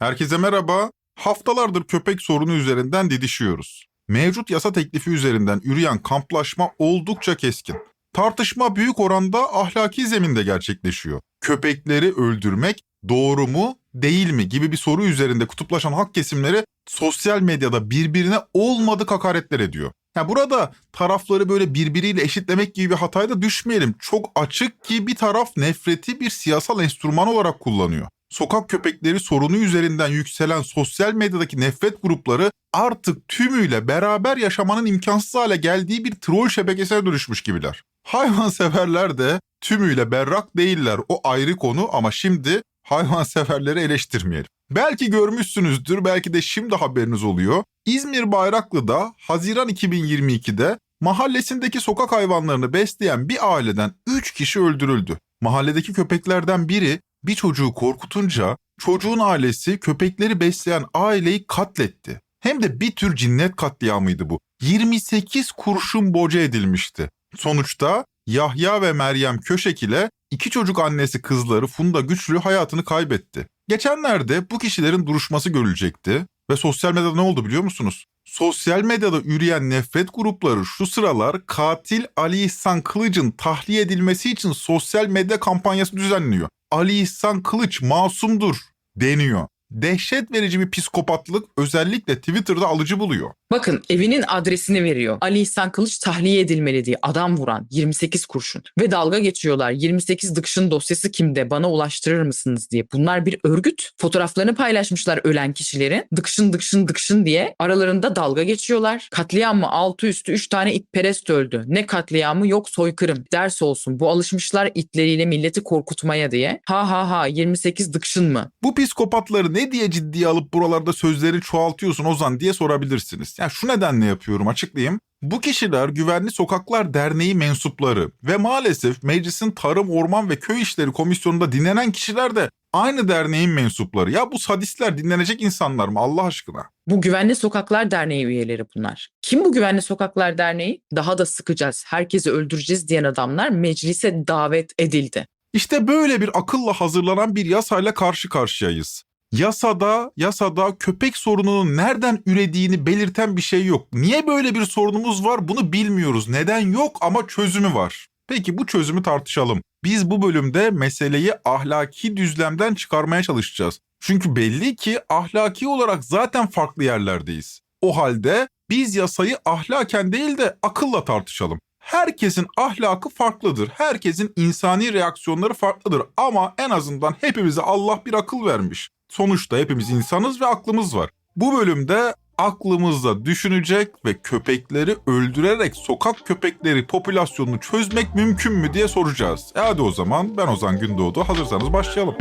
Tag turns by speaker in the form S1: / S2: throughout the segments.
S1: Herkese merhaba. Haftalardır köpek sorunu üzerinden didişiyoruz. Mevcut yasa teklifi üzerinden yürüyen kamplaşma oldukça keskin. Tartışma büyük oranda ahlaki zeminde gerçekleşiyor. Köpekleri öldürmek doğru mu, değil mi gibi bir soru üzerinde kutuplaşan halk kesimleri sosyal medyada birbirine olmadık hakaretler ediyor. Ya burada tarafları böyle birbiriyle eşitlemek gibi bir hataya da düşmeyelim. Çok açık ki bir taraf nefreti bir siyasal enstrüman olarak kullanıyor. Sokak köpekleri sorunu üzerinden yükselen sosyal medyadaki nefret grupları artık tümüyle beraber yaşamanın imkansız hale geldiği bir troll şebekesine dönüşmüş gibiler. Hayvanseverler de tümüyle berrak değiller o ayrı konu ama şimdi hayvanseverleri eleştirmeyelim. Belki görmüşsünüzdür, belki de şimdi haberiniz oluyor. İzmir Bayraklı'da Haziran 2022'de mahallesindeki sokak hayvanlarını besleyen bir aileden 3 kişi öldürüldü. Mahalledeki köpeklerden biri bir çocuğu korkutunca çocuğun ailesi köpekleri besleyen aileyi katletti. Hem de bir tür cinnet katliamıydı bu. 28 kurşun boca edilmişti. Sonuçta Yahya ve Meryem Köşek ile iki çocuk annesi kızları Funda Güçlü hayatını kaybetti. Geçenlerde bu kişilerin duruşması görülecekti ve sosyal medyada ne oldu biliyor musunuz? Sosyal medyada yürüyen nefret grupları şu sıralar katil Ali İhsan Kılıç'ın tahliye edilmesi için sosyal medya kampanyası düzenliyor. Ali İhsan Kılıç masumdur deniyor. Dehşet verici bir psikopatlık özellikle Twitter'da alıcı buluyor.
S2: Bakın evinin adresini veriyor. Ali İhsan Kılıç tahliye edilmeli diye adam vuran 28 kurşun. Ve dalga geçiyorlar. 28 dıkşın dosyası kimde bana ulaştırır mısınız diye. Bunlar bir örgüt. Fotoğraflarını paylaşmışlar ölen kişilerin. Dıkşın dıkşın dıkşın diye aralarında dalga geçiyorlar. Katliam mı altı üstü 3 tane itperest öldü. Ne katliamı yok soykırım. Ders olsun. Bu alışmışlar itleriyle milleti korkutmaya diye. Ha ha ha 28 dıkşın mı?
S1: Bu psikopatları ne diye ciddiye alıp buralarda sözleri çoğaltıyorsun Ozan diye sorabilirsiniz. Yani şu nedenle yapıyorum açıklayayım. Bu kişiler Güvenli Sokaklar Derneği mensupları ve maalesef meclisin Tarım, Orman ve Köy İşleri Komisyonu'nda dinlenen kişiler de aynı derneğin mensupları. Ya bu sadistler dinlenecek insanlar mı Allah aşkına?
S2: Bu Güvenli Sokaklar Derneği üyeleri bunlar. Kim bu Güvenli Sokaklar Derneği? Daha da sıkacağız, herkesi öldüreceğiz diyen adamlar meclise davet edildi.
S1: İşte böyle bir akılla hazırlanan bir yasayla karşı karşıyayız. Yasada, yasada köpek sorununun nereden ürediğini belirten bir şey yok. Niye böyle bir sorunumuz var bunu bilmiyoruz. Neden yok ama çözümü var. Peki bu çözümü tartışalım. Biz bu bölümde meseleyi ahlaki düzlemden çıkarmaya çalışacağız. Çünkü belli ki ahlaki olarak zaten farklı yerlerdeyiz. O halde biz yasayı ahlaken değil de akılla tartışalım. Herkesin ahlakı farklıdır. Herkesin insani reaksiyonları farklıdır. Ama en azından hepimize Allah bir akıl vermiş. Sonuçta hepimiz insanız ve aklımız var. Bu bölümde aklımızda düşünecek ve köpekleri öldürerek sokak köpekleri popülasyonunu çözmek mümkün mü diye soracağız. E hadi o zaman ben Ozan Gündoğdu. Hazırsanız başlayalım.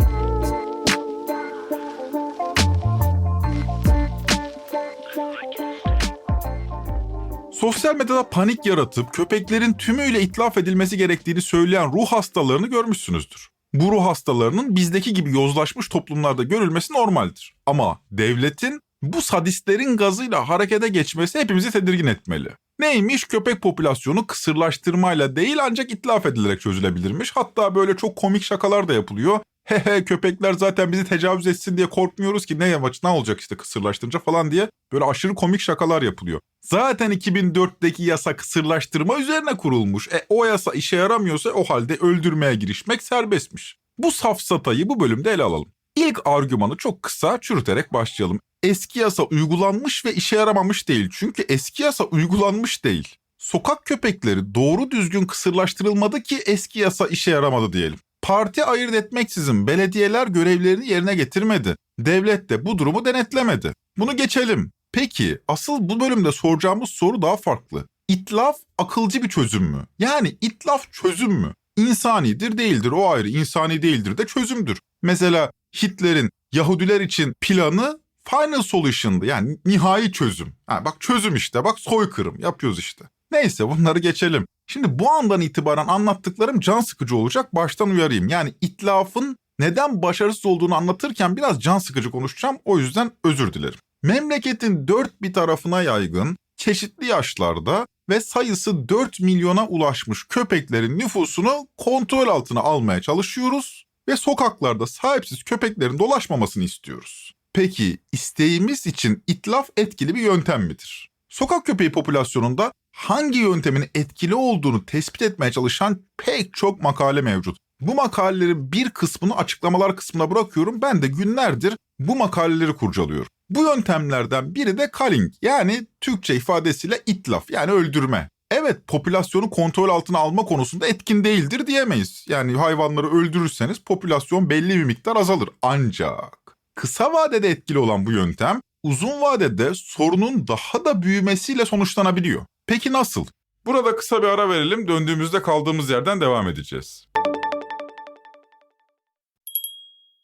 S1: Sosyal medyada panik yaratıp köpeklerin tümüyle itlaf edilmesi gerektiğini söyleyen ruh hastalarını görmüşsünüzdür. Bu ruh hastalarının bizdeki gibi yozlaşmış toplumlarda görülmesi normaldir. Ama devletin bu sadistlerin gazıyla harekete geçmesi hepimizi tedirgin etmeli. Neymiş köpek popülasyonu kısırlaştırmayla değil ancak itlaf edilerek çözülebilirmiş. Hatta böyle çok komik şakalar da yapılıyor. Köpekler zaten bizi tecavüz etsin diye korkmuyoruz ki ne yamaç ne olacak işte kısırlaştırınca falan diye böyle aşırı komik şakalar yapılıyor. Zaten 2004'teki yasa kısırlaştırma üzerine kurulmuş. E o yasa işe yaramıyorsa o halde öldürmeye girişmek serbestmiş. Bu safsatayı bu bölümde ele alalım. İlk argümanı çok kısa çürüterek başlayalım. Eski yasa uygulanmış ve işe yaramamış değil. Çünkü eski yasa uygulanmış değil. Sokak köpekleri doğru düzgün kısırlaştırılmadı ki eski yasa işe yaramadı diyelim. Parti ayırt etmeksizin belediyeler görevlerini yerine getirmedi. Devlet de bu durumu denetlemedi. Bunu geçelim. Peki asıl bu bölümde soracağımız soru daha farklı. İtlaf akılcı bir çözüm mü? Yani itlaf çözüm mü? İnsanidir değildir o ayrı insani değildir de çözümdür. Mesela Hitler'in Yahudiler için planı final solution'dı yani nihai çözüm. Ha, bak çözüm işte bak soykırım yapıyoruz işte. Neyse bunları geçelim. Şimdi bu andan itibaren anlattıklarım can sıkıcı olacak baştan uyarayım. Yani itlafın neden başarısız olduğunu anlatırken biraz can sıkıcı konuşacağım o yüzden özür dilerim. Memleketin dört bir tarafına yaygın, çeşitli yaşlarda ve sayısı 4 milyona ulaşmış köpeklerin nüfusunu kontrol altına almaya çalışıyoruz ve sokaklarda sahipsiz köpeklerin dolaşmamasını istiyoruz. Peki isteğimiz için itlaf etkili bir yöntem midir? Sokak köpeği popülasyonunda hangi yöntemin etkili olduğunu tespit etmeye çalışan pek çok makale mevcut. Bu makalelerin bir kısmını açıklamalar kısmına bırakıyorum. Ben de günlerdir bu makaleleri kurcalıyorum. Bu yöntemlerden biri de culling yani Türkçe ifadesiyle itlaf yani öldürme. Evet popülasyonu kontrol altına alma konusunda etkin değildir diyemeyiz. Yani hayvanları öldürürseniz popülasyon belli bir miktar azalır. Ancak kısa vadede etkili olan bu yöntem uzun vadede sorunun daha da büyümesiyle sonuçlanabiliyor. Peki nasıl? Burada kısa bir ara verelim. Döndüğümüzde kaldığımız yerden devam edeceğiz.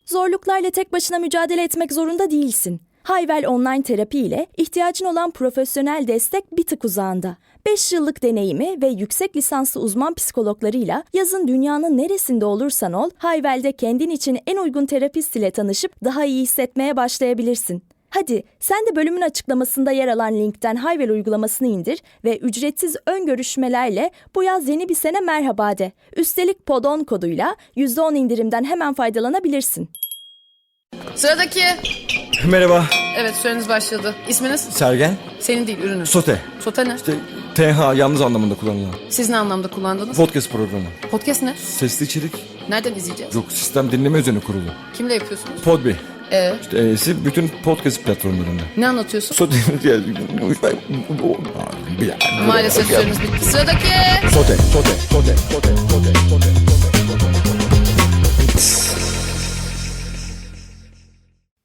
S3: Zorluklarla tek başına mücadele etmek zorunda değilsin. Hayvel Online Terapi ile ihtiyacın olan profesyonel destek bir tık uzağında. 5 yıllık deneyimi ve yüksek lisanslı uzman psikologlarıyla yazın dünyanın neresinde olursan ol, Hayvel'de kendin için en uygun terapist ile tanışıp daha iyi hissetmeye başlayabilirsin. Hadi sen de bölümün açıklamasında yer alan linkten Hayvel uygulamasını indir ve ücretsiz ön görüşmelerle bu yaz yeni bir sene merhaba de. Üstelik PODON koduyla %10 indirimden hemen faydalanabilirsin.
S4: Sıradaki.
S5: Merhaba,
S4: Evet süreniz başladı. İsminiz?
S5: Sergen.
S4: Senin değil ürünün.
S5: Sote.
S4: Sote ne?
S5: İşte TH yalnız anlamında kullanılan.
S4: Siz ne anlamda kullandınız?
S5: Podcast programı.
S4: Podcast ne?
S5: Sesli içerik.
S4: Nereden izleyeceğiz?
S5: Yok, sistem dinleme üzerine kurulu.
S4: Kimle yapıyorsunuz?
S5: Podbi.
S4: Ee,
S5: İşte E'si bütün podcast platformlarında.
S4: ne anlatıyorsun?
S5: Sote.
S4: Maalesef süreniz bitti. Sıradaki.
S5: Sote, sote, sote, sote, sote, sote, sote.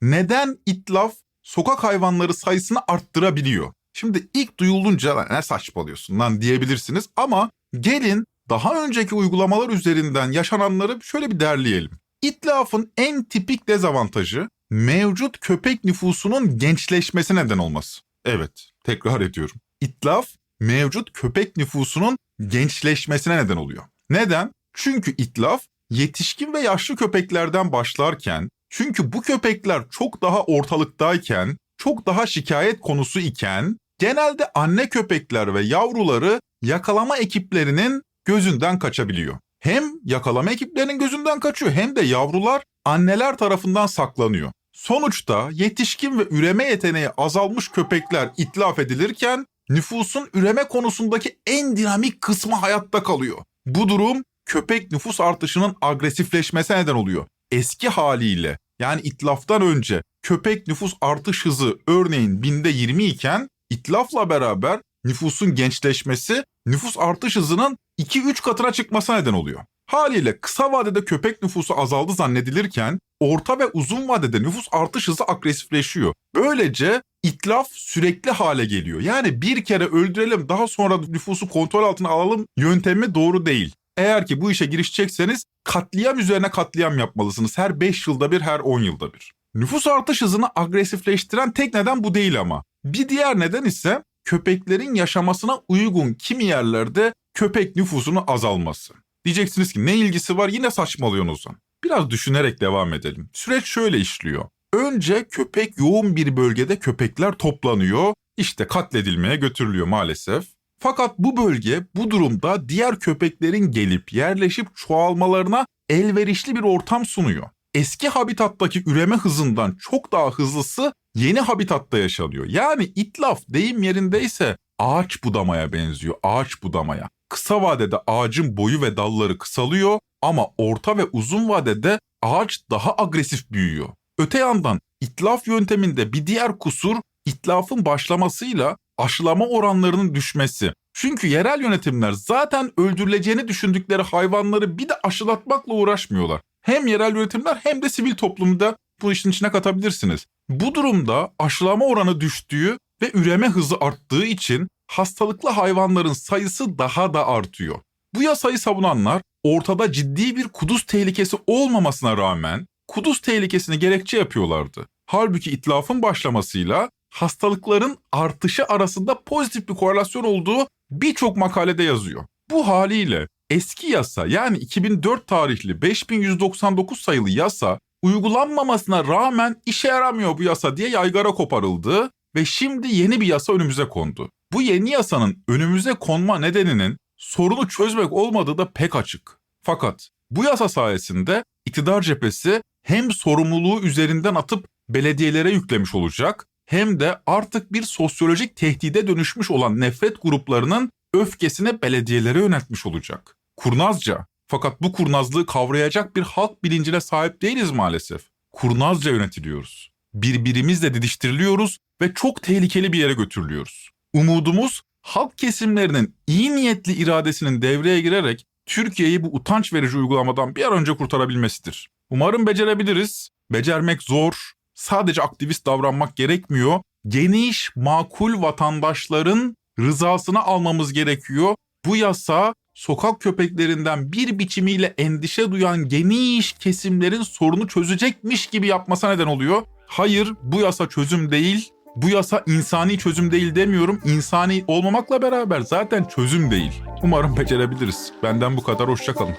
S1: Neden itlaf sokak hayvanları sayısını arttırabiliyor? Şimdi ilk duyulunca "Lan ne saçmalıyorsun lan diyebilirsiniz ama gelin daha önceki uygulamalar üzerinden yaşananları şöyle bir derleyelim. İtlafın en tipik dezavantajı mevcut köpek nüfusunun gençleşmesi neden olması. Evet, tekrar ediyorum. İtlaf mevcut köpek nüfusunun gençleşmesine neden oluyor. Neden? Çünkü itlaf yetişkin ve yaşlı köpeklerden başlarken çünkü bu köpekler çok daha ortalıktayken, çok daha şikayet konusu iken genelde anne köpekler ve yavruları yakalama ekiplerinin gözünden kaçabiliyor. Hem yakalama ekiplerinin gözünden kaçıyor hem de yavrular anneler tarafından saklanıyor. Sonuçta yetişkin ve üreme yeteneği azalmış köpekler itlaf edilirken nüfusun üreme konusundaki en dinamik kısmı hayatta kalıyor. Bu durum köpek nüfus artışının agresifleşmesine neden oluyor. Eski haliyle yani itlaftan önce köpek nüfus artış hızı örneğin binde 20 iken itlafla beraber nüfusun gençleşmesi nüfus artış hızının 2-3 katına çıkmasına neden oluyor. Haliyle kısa vadede köpek nüfusu azaldı zannedilirken orta ve uzun vadede nüfus artış hızı agresifleşiyor. Böylece itlaf sürekli hale geliyor. Yani bir kere öldürelim daha sonra nüfusu kontrol altına alalım yöntemi doğru değil. Eğer ki bu işe girişecekseniz katliam üzerine katliam yapmalısınız. Her 5 yılda bir, her 10 yılda bir. Nüfus artış hızını agresifleştiren tek neden bu değil ama. Bir diğer neden ise köpeklerin yaşamasına uygun kimi yerlerde köpek nüfusunun azalması. Diyeceksiniz ki ne ilgisi var yine saçmalıyorsunuz. Biraz düşünerek devam edelim. Süreç şöyle işliyor. Önce köpek yoğun bir bölgede köpekler toplanıyor, işte katledilmeye götürülüyor maalesef. Fakat bu bölge bu durumda diğer köpeklerin gelip yerleşip çoğalmalarına elverişli bir ortam sunuyor. Eski habitattaki üreme hızından çok daha hızlısı yeni habitatta yaşanıyor. Yani itlaf deyim yerindeyse ağaç budamaya benziyor, ağaç budamaya. Kısa vadede ağacın boyu ve dalları kısalıyor ama orta ve uzun vadede ağaç daha agresif büyüyor. Öte yandan itlaf yönteminde bir diğer kusur itlafın başlamasıyla aşılama oranlarının düşmesi. Çünkü yerel yönetimler zaten öldürüleceğini düşündükleri hayvanları bir de aşılatmakla uğraşmıyorlar. Hem yerel yönetimler hem de sivil toplumda bu işin içine katabilirsiniz. Bu durumda aşılama oranı düştüğü ve üreme hızı arttığı için hastalıklı hayvanların sayısı daha da artıyor. Bu yasayı savunanlar ortada ciddi bir kuduz tehlikesi olmamasına rağmen kuduz tehlikesini gerekçe yapıyorlardı. Halbuki itlafın başlamasıyla hastalıkların artışı arasında pozitif bir korelasyon olduğu birçok makalede yazıyor. Bu haliyle eski yasa yani 2004 tarihli 5199 sayılı yasa uygulanmamasına rağmen işe yaramıyor bu yasa diye yaygara koparıldı ve şimdi yeni bir yasa önümüze kondu. Bu yeni yasanın önümüze konma nedeninin sorunu çözmek olmadığı da pek açık. Fakat bu yasa sayesinde iktidar cephesi hem sorumluluğu üzerinden atıp belediyelere yüklemiş olacak hem de artık bir sosyolojik tehdide dönüşmüş olan nefret gruplarının öfkesini belediyelere yöneltmiş olacak. Kurnazca fakat bu kurnazlığı kavrayacak bir halk bilincine sahip değiliz maalesef. Kurnazca yönetiliyoruz. Birbirimizle didiştiriliyoruz ve çok tehlikeli bir yere götürülüyoruz. Umudumuz halk kesimlerinin iyi niyetli iradesinin devreye girerek Türkiye'yi bu utanç verici uygulamadan bir an önce kurtarabilmesidir. Umarım becerebiliriz. Becermek zor. Sadece aktivist davranmak gerekmiyor. Geniş, makul vatandaşların rızasını almamız gerekiyor. Bu yasa sokak köpeklerinden bir biçimiyle endişe duyan geniş kesimlerin sorunu çözecekmiş gibi yapmasa neden oluyor? Hayır, bu yasa çözüm değil. Bu yasa insani çözüm değil demiyorum. İnsani olmamakla beraber zaten çözüm değil. Umarım becerebiliriz. Benden bu kadar. Hoşçakalın.